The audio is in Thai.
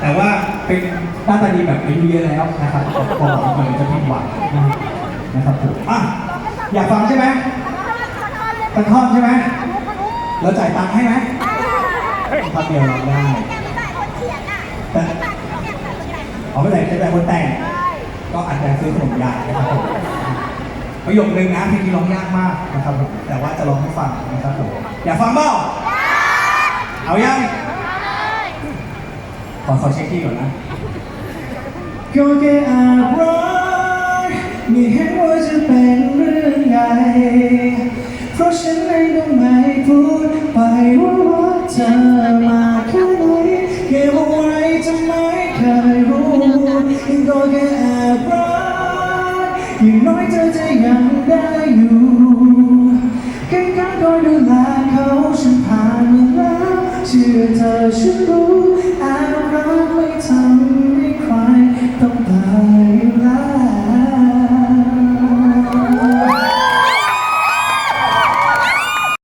แต่ว่าเป็นหน้าตาดีแบบอายุเยอะแล้วนะครับก็บอกว่ามันจะผิดหวังนะครับผมอะอยากฟังใช่ไหมตะท่อนใช่ไหมเราจ่ายตังค์ให้ไหมท่อนเดียวเราได้แต่เอาไปไหนแต่คนแต่งก็อาจจะซื้อขนมยายนะครับผมประโยคนึงนะเพลงนี้ร้องยากมากนะครับผมแต่ว่าจะร้องให้ฟังนะครับผมอยากฟังเปล่าเอายัง ขอขอเช็คที่ก่อนนะก็แค่อาบร้อนไม่เห็นว่าจะเป็นเรื่องใหญ่เพราะฉันเองก็ไม่พูดไปว่ารักเธอมาแค่ไหนเก็บเอาไว้จะไม่เคยรู้ก็แค่แอบรักอย่างน้อยเธอจะยังได้อยู่แค่การคอยดูแลเขาฉันผ่านมาแล้วเชื่อเธอฉันรู้